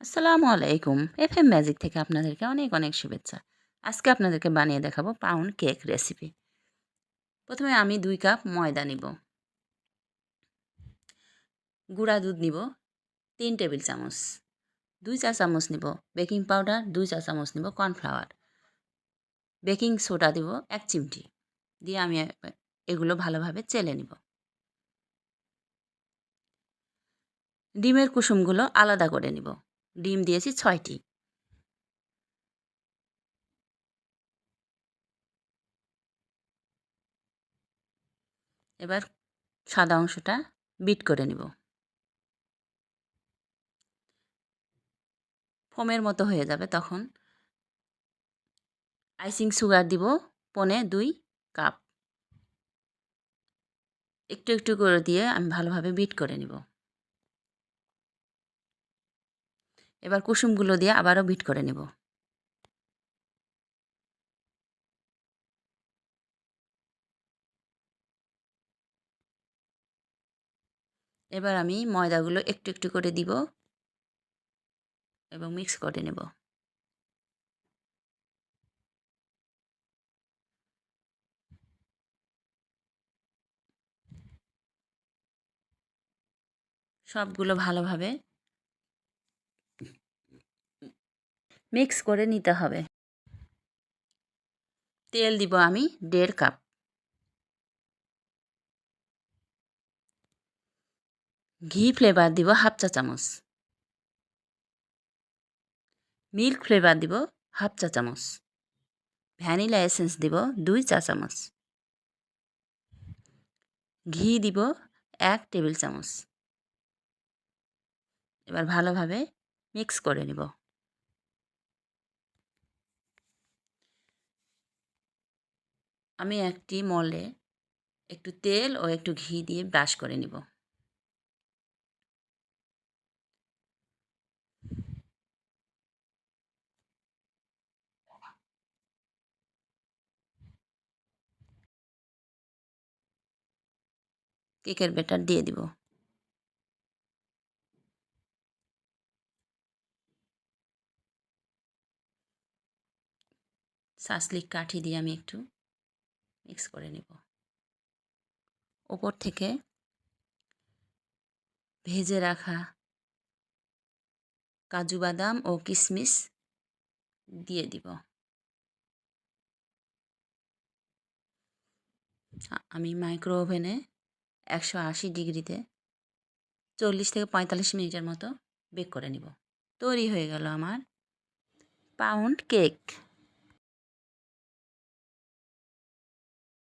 আসসালামু আলাইকুম। F M magic থেকে আপনাদেরকে অনেক অনেক শুভেচ্ছা। আজকে আপনাদেরকে বানিয়ে দেখাবো পাউন্ড কেক রেসিপি প্রথমে আমি দুই কাপ ময়দা নিব। গুঁড়া দুধ নিব, তিন টেবিল চামচ। দুই চা চামচ নিব বেকিং পাউডার দুই চা চামচ নিব কর্নফ্লাওয়ার বেকিং সোডা দিব এক চিমটি। দিয়ে আমি এগুলো ভালোভাবে চেলে নিব। ডিমের কুসুমগুলো আলাদা করে নিব। ডিম দিয়েছি ছয়টি। এবার সাদা অংশটা বিট করে নিব। ফোমের মতো হয়ে যাবে তখন। আইসিং সুগার দিব পনে দুই কাপ। একটু একটু করে দিয়ে আমি ভালোভাবে বিট করে নিব। এবার কুসুমগুলো দিয়ে আবারও বিট করে নেব। এবার আমি ময়দাগুলো একটু একটু করে দিব এবং মিক্স করে নেব। সবগুলো ভালোভাবে মিক্স করে নিতে হবে। তেল দিব আমি দেড় কাপ। ঘি ফ্লেভার দিব হাফ চা চামচ। মিল্ক ফ্লেভার দিব হাফ চা চামচ। ভ্যানিলা এসেন্স দিব দুই চা চামচ। ঘি দিব এক টেবিল চামচ। এবার ভালোভাবে মিক্স করে নিব। আমি একটি মলে একটু তেল ও একটু ঘি দিয়ে ব্রাশ করে নিব। কেকের ব্যাটার দিয়ে দিব। সাসলিক কাঠি দিয়ে আমি একটু মিক্স করে নেব। ওপর থেকে ভেজে রাখা কাজু বাদাম ও কিশমিশ দিয়ে দিব। আমি মাইক্রো ওভেনে একশো আশি ডিগ্রিতে চল্লিশ থেকে পঁয়তাল্লিশ মিনিটের মতো বেক করে নিব। তৈরি হয়ে গেল আমার পাউন্ড কেক।